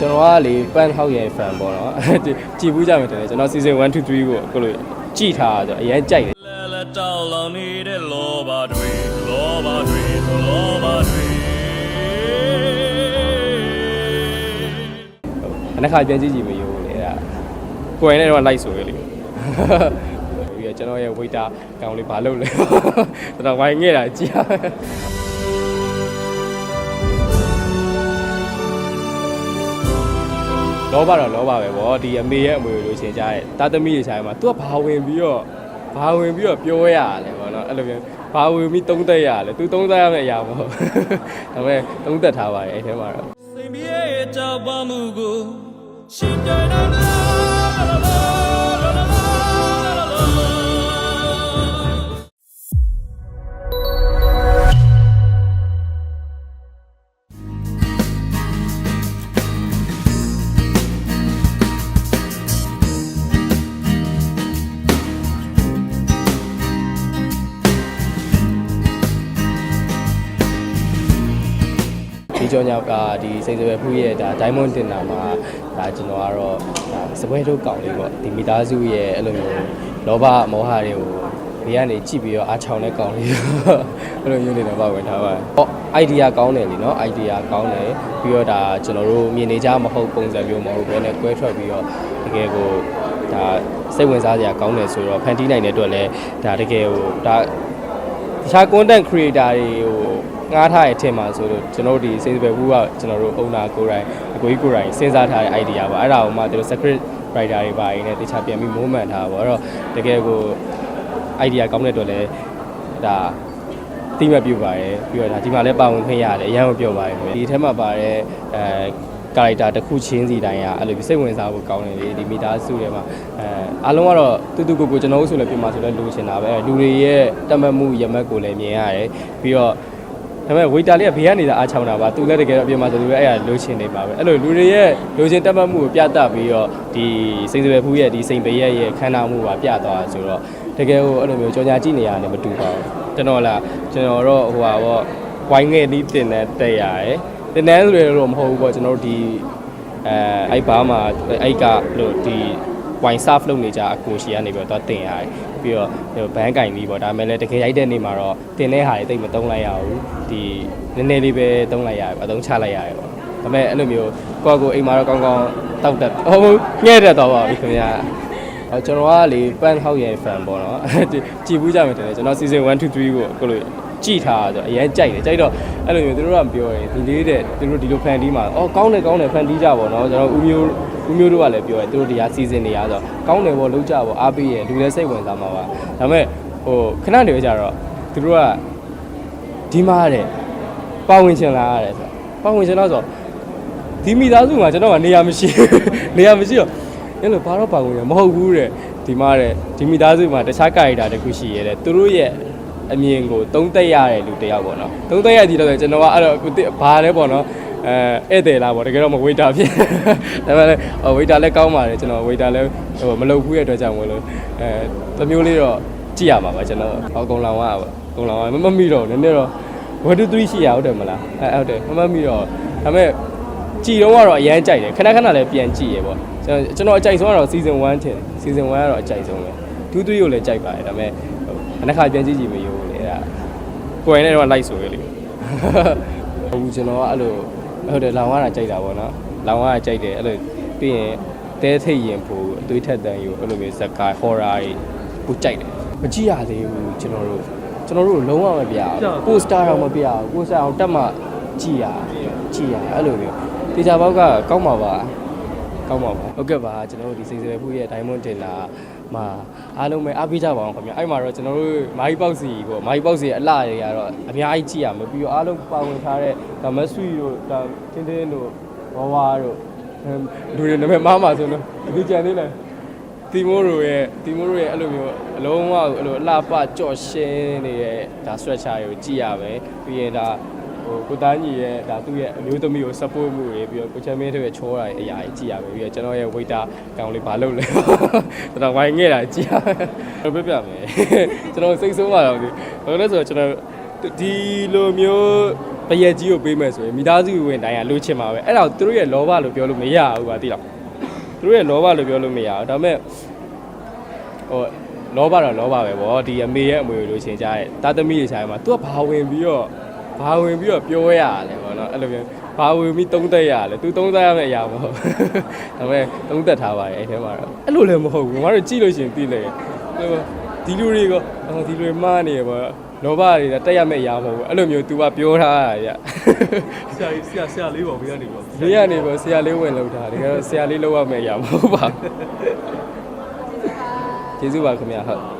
ကျွန်တော်ကလေပန်ဟောက်ရဲ့ fan ပေါ့နော်ကြည်ဘူးကြမယ်တယ်ကျွန်တော် season 1 2 3ကိုအခုလိုကြည်ထားတာဆိုအရင်ကြိုက်တယ်လဲလဲတောက်လောင်နေတဲ့လောဘတွေလောဘတွေလောဘတွေအနှစ်ခါပြန်ကြည့်ကြည့်မရိုးလေအဲ့ဒါကိုယ်ရင်းနဲ့တော့ like ဆိုရလေပြီးတော့ကျွန်တော်ရဲ့ waiter ကောင်လေးဘာလုပ်လဲတော်တော်ဝိုင်းငဲ့တာကြည့်ရ လောဘတော့လောဘပဲဗောဒီအမေရဲ့အမွေလို့ရှင်ကြားရဲ့တာသမီတွေဆိုင်မှာ तू ကဘာဝင်ပြီးတော့ဘာဝင်ပြီးတော့ပြောရရလဲဗောနော်အဲ့လိုမျိုးဘာဝင်ပြီးသုံးသက်ရလဲ तू သုံးသက်ရမယ့်အရာမဟုတ်ဒါပေမဲ့သုံးသက်ထားပါတယ်အဲ့ထဲမှာတော့စိတ်ပြေကြောက်ပါမှုကိုရှင်ကြတယ်လားလာလာလာ ကျော်ညောက်ကဒီစိန်စပယ်ဖူးရဲ့ဒါ Diamond Dinner မှာဒါကျွန်တော်ကတော့ဒါစပွဲထုတ်ကောင်လေးပေါ့ဒီမိသားစုရဲ့အဲ့လိုမျိုးလောဘမောဟတွေကိုဘေးကနေကြည့်ပြီးတော့အားချောင်းတဲ့ကောင်လေးအဲ့လိုမျိုးနေတော့ပါဝင်ထားပါတယ်။ဟော idea ကောင်းတယ်လीနော် idea ကောင်းတယ်ပြီးတော့ဒါကျွန်တော်တို့မြင်နေကြမဟုတ်ပုံစံမျိုးမဟုတ်ဘဲနဲ့ကွဲထွက်ပြီးတော့တကယ်ကိုဒါစိတ်ဝင်စားစရာကောင်းတယ်ဆိုတော့ဖန်တီးနိုင်တဲ့အတွက်လည်းဒါတကယ်ဟိုဒါတခြား content creator တွေဟို ငားထားတဲ့အထင်မှာဆိုလို့ကျွန်တော်တို့ဒီ sales ပဲဘူးကကျွန်တော်တို့ owner ကိုယ်တိုင်အကိုကြီးကိုယ်တိုင်စဉ်းစားထားတဲ့ idea ပါအဲ့ဒါကိုမှသူတို့ secret writer တွေပါရင်းနဲ့တခြားပြန်ပြီး movement ထားပါတော့တကယ်ကို idea ကောင်းတဲ့အတွက်လည်းဒါတိမပြူပါတယ်ပြီးတော့ဒါဒီမှာလည်းပါဝင်ခွင့်ရတယ်အရင်ကပြောပါတယ်ဒီထဲမှာပါတဲ့အဲကာရိုက်တာတစ်ခုချင်းစီတိုင်းကအဲ့လိုစိတ်ဝင်စားဖို့ကောင်းတယ်လေဒီမီတာစုထဲမှာအဲအားလုံးကတော့တူတူကိုကိုကျွန်တော်တို့ဆိုလည်းပြင်မှာဆိုလည်းလိုချင်တာပဲလူတွေရဲ့တတ်မှတ်မှုရမက်ကိုလည်းမြင်ရတယ်ပြီးတော့ ဒါပေမဲ့ waiter လေးကဘေးကနေသာအားချောင်းတာပါသူလည်းတကယ်တော့ပြင်မှာဆိုသူလည်းအဲ့ဒါလိုချင်နေပါပဲအဲ့လိုလူတွေရဲ့လိုချင်တတ်မှတ်မှုကိုပြသပြီးတော့ဒီစိန်စပယ်ဖူးရဲ့ဒီစိန်ပရဲ့ရဲ့ခန္ဓာမှုပါပြသွားတာဆိုတော့တကယ်ကိုအဲ့လိုမျိုးကြော်ညာကြည့်နေရတယ်မတူပါဘူးကျွန်တော်လားကျွန်တော်တော့ဟိုပါပေါ့ဝိုင်းငယ်လေးတင်တဲ့တက်ရတယ်တင်တဲ့ဆိုရတော့မဟုတ်ဘူးပေါ့ကျွန်တော်တို့ဒီအဲအဲ့ဘာမှာအဲ့ကလို့ဒီ wine serve လုပ်နေကြအကိုရှိကနေပြီးတော့တင်ရတယ်ပြီးတော့ဘန်းကင်ပြီးပေါ့ဒါပေမဲ့လည်းတကယ်ရိုက်တဲ့နေ့မှာတော့တင်တဲ့ဟာတွေတိတ်မသုံးလိုက်ရဘူးဒီနည်းနည်းလေးပဲသုံးလိုက်ရတယ်အသုံးချလိုက်ရတယ်ပေါ့ဒါပေမဲ့အဲ့လိုမျိုးကိုယ့်ကိုအိမ်မှာတော့ကောင်းကောင်းတောက်တက်ဟုတ်ငှဲ့တက်တော့ပါပြီခင်ဗျာအဲကျွန်တော်ကလေပန်ဟောက်ရဲ့ fan ပေါ့နော်ကြည်ဘူးကြမယ်တယ်ကျွန်တော် season 1 2 3ကိုအခုလို ကြည်ထားတာဆိုအရင်ကြိုက်တယ်ကြိုက်တော့အဲ့လိုမျိုးသူတို့ကပြောရင်ဒီလေးတဲ့သူတို့ဒီလိုဖန်တီးမှာအော်ကောင်းတယ်ကောင်းတယ်ဖန်တီးကြပါတော့ကျွန်တော်ဦးမျိုးဦးမျိုးတို့ကလည်းပြောတယ်သူတို့တရား season တွေရဆိုကောင်းတယ်ပေါ့လုံးကြပေါ့အားပေးရလူလည်းစိတ်ဝင်စားမှာပါဒါပေမဲ့ဟိုခဏနေကြတော့သူတို့ကဒီမှာတဲ့ပါဝင်ချင်လာရတယ်ဆိုပါဝင်ချင်တော့ဆိုဒီမိသားစုမှာကျွန်တော်ကနေရာမရှိနေရာမရှိတော့အဲ့လိုဘာတော့ပါဝင်ရမဟုတ်ဘူးတဲ့ဒီမှာတဲ့ဒီမိသားစုမှာတခြားကာရီတာတခုရှိရတဲ့သူတို့ရဲ့ အမြင်ကိုသုံးသက်ရတဲ့လူတစ်ယောက်ပေါ့နော်သုံးသက်ရကြည့်တော့ဆိုကျွန်တော်ကအဲ့တော့ဘာလဲပေါ့နော်အဲဧည့်သည်လားပေါ့တကယ်တော့မဝေတာဖြစ်ဒါပေမဲ့ဝေတာလည်းကောင်းပါတယ်ကျွန်တော်ဝေတာလည်းဟိုမလုပ်ဘူးရဲ့အတွက်ကြောင့်မလို့အဲတစ်မျိုးလေးတော့ကြည့်ရမှာပါကျွန်တော်အကုန်လောင်ရပါအကုန်လောင်ရမမမိတော့နည်းနည်းတော့1 2 3ရှိရဟုတ်တယ်မလားအဲဟုတ်တယ်မမမိတော့ဒါပေမဲ့ကြည်တော့ကတော့အရန်ကြိုက်တယ်ခဏခဏလည်းပြန်ကြည့်ရပေါ့ကျွန်တော်ကျွန်တော်အကြိုက်ဆုံးကတော့ season 1ထင် season 1ကတော့အကြိုက်ဆုံးပဲ2 3ကိုလည်းကြိုက်ပါတယ်ဒါပေမဲ့အနှစ်ခါပြန်ကြည့်ကြည့်မရိုးလေအဲ့ဒါ ကိုယ်ရင်းနဲ့တော့ like ဆိုရလေဟုတ်ကျွန်တော်ကအဲ့လိုဟုတ်တယ်လောင်ရတာကြိုက်တာပေါ့နော်လောင်ရတာကြိုက်တယ်အဲ့လိုပြီးရင်တဲထိတ်ရင်ဖို့အသွေးထက်တန်ယူအဲ့လိုမျိုးဇက်ကာ horror တွေကိုကြိုက်တယ်မကြည့်ရသေးဘူးကျွန်တော်တို့ကျွန်တော်တို့လုံးဝမပြဘူးပိုစတာတော့မပြဘူးပိုစတာအောင်တက်မှကြည့်ရကြည့်ရအဲ့လိုမျိုးတေချာဘောက်ကကောင်းပါပါကောင်းပါပါဟုတ်ကဲ့ပါကျွန်တော်တို့ဒီစိတ်စပယ်ဖူးရဲ့ diamond dinner မှာအားလုံးပဲအားပေးကြပါအောင်ခင်ဗျအဲ့မှာတော့ကျွန်တော်တို့မာကြီးပေါက်စီကိုမာကြီးပေါက်စီရဲ့အလှတွေကတော့အများကြီးကြည့်ရမယ်ပြီးတော့အားလုံးပါဝင်ထားတဲ့ဒါမဆွီတို့ဒါတင်းတင်းတို့ဝဝါတို့လူတွေနာမည်မားမှာဆိုတော့ဒီကြံသေးလားတီမိုရိုရဲ့တီမိုရိုရဲ့အဲ့လိုမျိုးအလုံးဝအဲ့လိုအလှပကြော့ရှင်းနေတဲ့ဒါ stretcher တွေကိုကြည့်ရမယ်ပြီးရင်ဒါဟို ကိုသားညီရဲ့ဒါသူ့ရဲ့အမျိုးသမီးကို support မှုတွေပြီးတော့ကိုချမ်းမင်းတို့ရဲ့ချောတာတွေအရာကြီးကြည့်ရမယ်ပြီးတော့ကျွန်တော်ရဲ့ waiter ကောင်လေးဘာလုပ်လဲကျွန်တော်ဝိုင်းငဲ့တာကြည့်ရမယ်ပြပြမယ်ကျွန်တော်စိတ်ဆိုးပါတော့ဒီဘာလို့လဲဆိုတော့ကျွန်တော်ဒီလိုမျိုးတရက်ကြီးကိုပေးမယ်ဆိုရင်မိသားစုဝင်တိုင်းကလိုချင်မှာပဲအဲ့ဒါကိုသူတို့ရဲ့လောဘလို့ပြောလို့မရဘူးကွာသိလားသူတို့ရဲ့လောဘလို့ပြောလို့မရဘူးဒါပေမဲ့ဟိုလောဘတော့လောဘပဲဗောဒီအမေရဲ့အမွေကိုလိုချင်ကြတဲ့တာသမီတွေဆိုင်မှာ तू ကဘာဝင်ပြီးတော့ ဘာဝင်ပြီးတော့ပြောရရလဲဗောနော်အဲ့လိုမျိုးဘာဝင်ပြီးသုံးသက်ရလဲ तू သုံးသက်ရမယ့်အရာမဟုတ်ဒါပေမဲ့သုံးသက်ထားပါတယ်အဲ့ထဲမှာတော့အဲ့လိုလည်းမဟုတ်ဘူးငါတို့ကြည့်လို့ရှိရင်သိလေဟိုဒီလူတွေကအော်ဒီလူတွေမှားနေရဗောလောဘတွေတက်ရမယ့်အရာမဟုတ်ဘူးအဲ့လိုမျိုး तू ကပြောထားရရဆရာကြီးဆရာဆရာလေးပေါ့ဘေးကနေပေါ့ဘေးကနေပေါ့ဆရာလေးဝင်လောက်တာတကယ်တော့ဆရာလေးလောက်ရမယ့်အရာမဟုတ်ပါဘူးကျေးဇူးပါခင်ဗျာဟုတ်